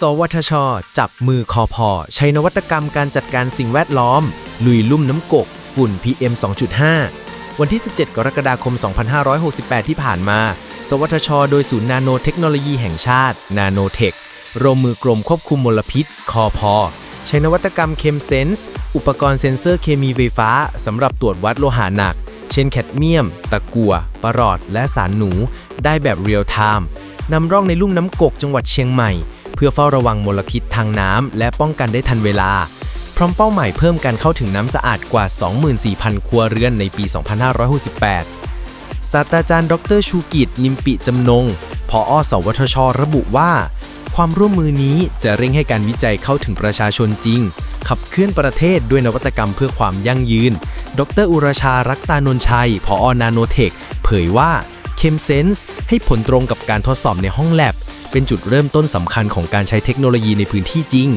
สวทช จับมือคอพอ ใช้นวัตกรรมการจัดการสิ่งแวดล้อม ลุยลุ่มน้ำกก ฝุ่น PM 2.5 วันที่ 17 กรกฎาคม 2568 ที่ผ่านมา สวทช โดยศูนย์นาโนเทคโนโลยีแห่งชาติ นาโนเทคร่วมมือกรมควบคุมมลพิษ คอพอ ใช้นวัตกรรมเคมเซนส์อุปกรณ์เซ็นเซอร์เคมีไฟฟ้าสำหรับตรวจวัดโลหะหนัก เช่นแคดเมียม ตะกั่วปรอด และสารหนู ได้แบบเรียลไทม์นำร่องในลุ่มน้ำกกจังหวัดเชียงใหม่ เพื่อเฝ้าระวังมลพิษทางน้ำและป้องกันได้ทันเวลา พร้อมเป้าหมายเพิ่มการเข้าถึงน้ำสะอาดกว่า 24,000 ครัวเรือนในปี 2568 ศาสตราจารย์ ดรชูกิจ นิมปิจำนงผอสวทช ระบุว่า ความร่วมมือนี้จะเร่งให้การวิจัยเข้าถึงประชาชนจริง ขับเคลื่อนประเทศด้วยนวัตกรรมเพื่อความยั่งยืน ดร อุรชารักตานนชัยผอนาโนเทค เผยว่า เคมเซนส์ให้ผลตรงกับการทดสอบในห้องแลบ เป็นจุดเริ่มต้นสำคัญของการใช้เทคโนโลยีในพื้นที่จริง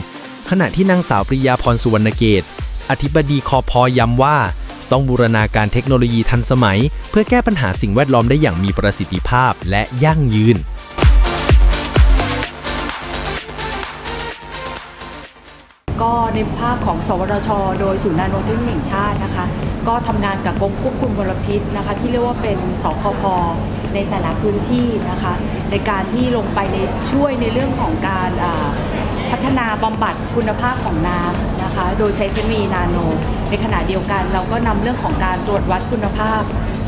ขณะที่นางสาวปริยาพรสุวรรณเกต อธิบดีคอพอย้ำว่า ต้องบูรณาการเทคโนโลยีทันสมัย เพื่อแก้ปัญหาสิ่งแวดล้อมได้อย่างมีประสิทธิภาพและยั่งยืน ก็ในภาคของสวทช โดยศูนย์นาโนเทคโนโลยีแห่งชาตินะคะ ก็ทำงานกับกรมควบคุมมลพิษนะคะ ที่เรียกว่าเป็นสคพในแต่ละพื้นที่นะคะ ในการที่ลงไปในช่วยในเรื่องของการพัฒนาบำบัดคุณภาพของน้ำนะคะ โดยใช้เทคโนโลยีนาโน ในขณะเดียวกันเราก็นำเรื่องของการตรวจวัดคุณภาพ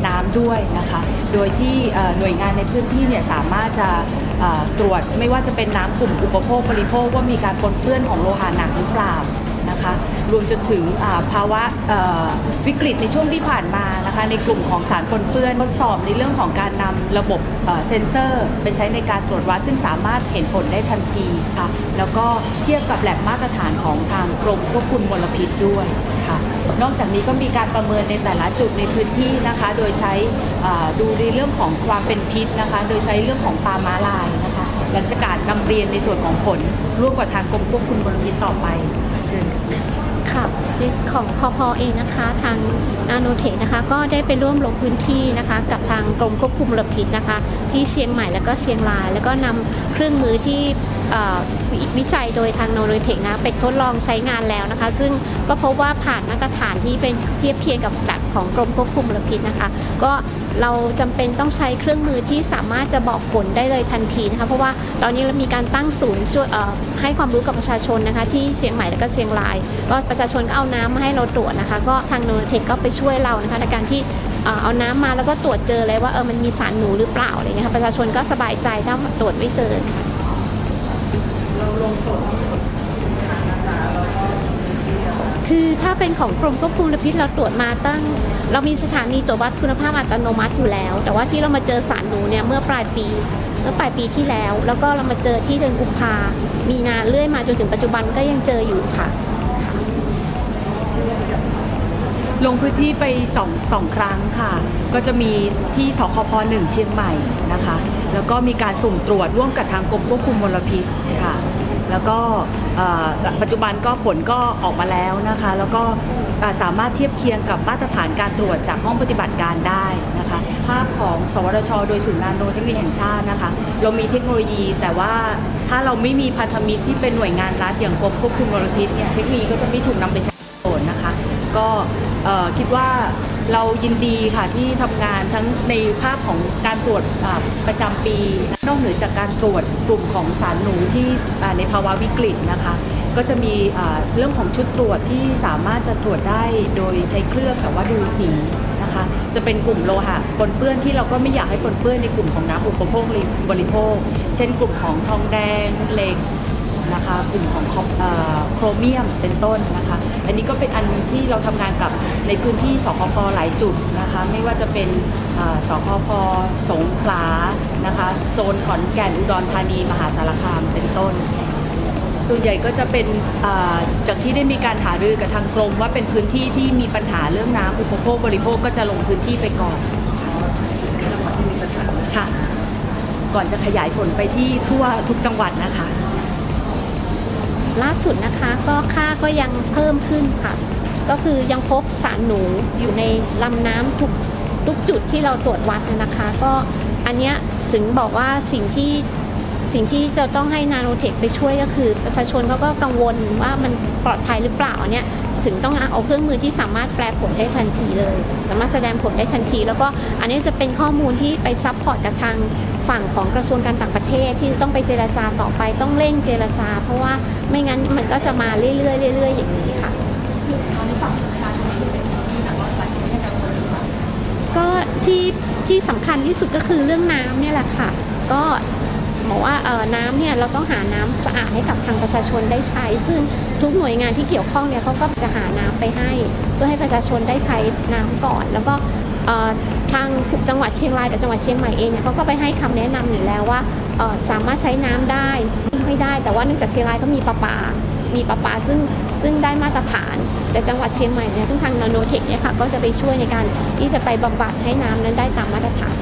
น้ำด้วยนะคะ โดยที่หน่วยงานในพื้นที่เนี่ยสามารถจะ ตรวจไม่ว่าจะเป็นน้ำกลุ่มอุปโภคบริโภคว่ามีการปนเปื้อนของโลหะหนักหรือเปล่านะคะรวมจนถึงภาวะวิกฤตในช่วงที่ผ่านมานะคะในกลุ่มของสารปนเปื้อนทดสอบในเรื่องของการนำระบบเซ็นเซอร์ ไปใช้ในการตรวจวัดซึ่งสามารถเห็นผลได้ทันทีค่ะแล้วก็เทียบกับแหลบมาตรฐานของทางกรมควบคุมมลพิษด้วย นอกจากนี้ก็มีการประเมินในแต่ละจุดในพื้นที่นะคะ โดยใช้ดูในเรื่องของความเป็นพิษนะคะ โดยใช้เรื่องของปลาม้าลายนะคะหลังจากการนำเรียนในส่วนของผลร่วมกับทางกรมควบคุมมลพิษต่อไปเชิญค่ะ ค่ะในของพอพอเองนะคะ ทางนาโนเทคนะคะ ก็ได้ไปร่วมลงพื้นที่นะคะ กับทางกรมควบคุมมลพิษนะคะ ที่เชียงใหม่แล้วก็เชียงราย แล้วก็นำเครื่องมือที่วิวิจัยโดยทางนาโนเทคนะไปทดลองใช้งานแล้วนะคะ ซึ่งก็พบว่าผ่านมาตรฐานที่เป็นเทียบเคียงกับหลักของกรมควบคุมมลพิษนะคะ ก็เราจำเป็นต้องใช้เครื่องมือที่สามารถจะบอกผลได้เลยทันทีนะคะเพราะว่าตอนนี้เรามีการตั้งศูนย์ช่วยให้ความรู้กับประชาชนนะคะที่เชียงใหม่และก็เชียงราย ก็ประชาชนก็เอาน้ำมาให้เราตรวจนะคะ ก็ทางโนเทคก็ไปช่วยเรานะคะในการที่เอาน้ำมาแล้วก็ตรวจเจอเลยว่าเออมันมีสารหนูหรือเปล่าอะไรเงี้ยค่ะประชาชนก็สบายใจถ้าตรวจไม่เจอค่ะ ถ้าเป็นของกรมควบคุมมลพิษเราตรวจมาตั้ง เรามีสถานีตรวจวัดคุณภาพอัตโนมัติอยู่แล้ว แต่ว่าที่เรามาเจอสารหนูเนี่ยเมื่อปลายปีเมื่อปลายปีที่แล้ว แล้วก็เรามาเจอที่เดือนกุมภามีนาเรื่อยมาจนถึงปัจจุบันก็ยังเจออยู่ค่ะ ลงพื้นที่ไปสองสองครั้งค่ะ ก็จะมีที่สคพหนึ่งเชียงใหม่นะคะ แล้วก็มีการสุ่มตรวจร่วมกับทางกรมควบคุมมลพิษค่ะ แล้วก็ปัจจุบันก็ผลก็ออกมาแล้วนะคะ แล้วก็สามารถเทียบเคียงกับมาตรฐานการตรวจจากห้องปฏิบัติการได้นะคะ ภาพของสวทช โดยศูนย์นานโนเทคโนโลยีแห่งชาตินะคะ เรามีเทคโนโลยี แต่ว่าถ้าเราไม่มีพันธมิตรที่เป็นหน่วยงานรัฐอย่างกรมควบคุมมลพิษเนี่ยเทคโนโลยีก็จะไม่ถูกนำไปใช้ประโอนนะคะ ก็คิดว่า เรายินดีค่ะที่ทำงานทั้งในภาพของการตรวจประจำปี นอกเหนือจากการตรวจกลุ่มของสารหนูที่ในภาวะวิกฤตนะคะ ก็จะมีเรื่องของชุดตรวจที่สามารถจะตรวจได้โดยใช้เครื่องแต่ว่าดูสีนะคะจะเป็นกลุ่มโลหะปนเปื้อนที่เราก็ไม่อยากให้ปนเปื้อนในกลุ่มของน้ำอุปโภคบริโภค เช่นกลุ่มของทองแดงเหล็ก นะคะกลุ่มของคอมเอ่อโครเมียมเป็นต้นนะคะ อันนี้ก็เป็นอันหนึงที่เราทำงานกับในพื้นที่สคพหลายจุดนะคะ ไม่ว่าจะเป็นเอ่อสคพสงขลานะคะโซนขอนแก่นอุดรธานี มหาสารคามเป็นต้น ส่วนใหญ่ก็จะเป็นเอ่อจากที่ได้มีการหารือกับทางกรมว่าเป็นพื้นที่ที่มีปัญหาเรื่องน้ำอุปโภคบริโภคก็จะลงพื้นที่ไปก่อนค่ะก่อนจะขยายผลไปที่ทั่วทุกจังหวัดนะคะ ล่าสุดนะคะ ก็ค่าก็ยังเพิ่มขึ้นค่ะ ก็คือยังพบสารหนูอยู่ในลำน้ำทุกทุกจุดที่เราตรวจวัดนะคะ ก็อันเนี้ยถึงบอกว่าสิ่งที่สิ่งที่จะต้องให้นาโนเทคไปช่วยก็คือ ประชาชนเขาก็กังวลว่ามันปลอดภัยหรือเปล่าเนี่ยถึงต้องเอาเครื่องมือที่สามารถแปลผลได้ทันทีเลย สามารถแสดงผลได้ทันที แล้วก็อันนี้จะเป็นข้อมูลที่ไปซัพพอร์ตกับทาง ฝั่งของกระทรวงการต่างประเทศที่ต้องไปเจรจาต่อไปต้องเร่งเจรจา เพราะว่าไม่งั้นมันก็จะมาเรื่อยๆเรื่อยๆอย่างนี้ค่ะก็ที่ที่สำคัญที่สุดก็คือเรื่องน้ำเนี่ยแหละค่ะ ก็บอกว่าเออน้ำเนี่ยเราต้องหาน้ำสะอาดให้กับทางประชาชนได้ใช้ ซึ่งทุกหน่วยงานที่เกี่ยวข้องเนี่ยเขาก็จะหาน้ำไปให้ เพื่อให้ประชาชนได้ใช้น้ำก่อน แล้วก็ ทางจังหวัดเชียงรายกับจังหวัดเชียงใหม่เองเนี่ยเขาก็ไปให้คำแนะนำอยู่แล้วว่าสามารถใช้น้ำได้ไม่ได้ แต่ว่าเนื่องจากเชียงรายก็มีประปา มีประปาซึ่งซึ่งได้มาตรฐาน แต่จังหวัดเชียงใหม่เนี่ยซึ่งทางนาโนเทคเนี่ยค่ะก็จะไปช่วยในการที่จะไปบำบัดให้น้ำนั้นได้ตามมาตรฐาน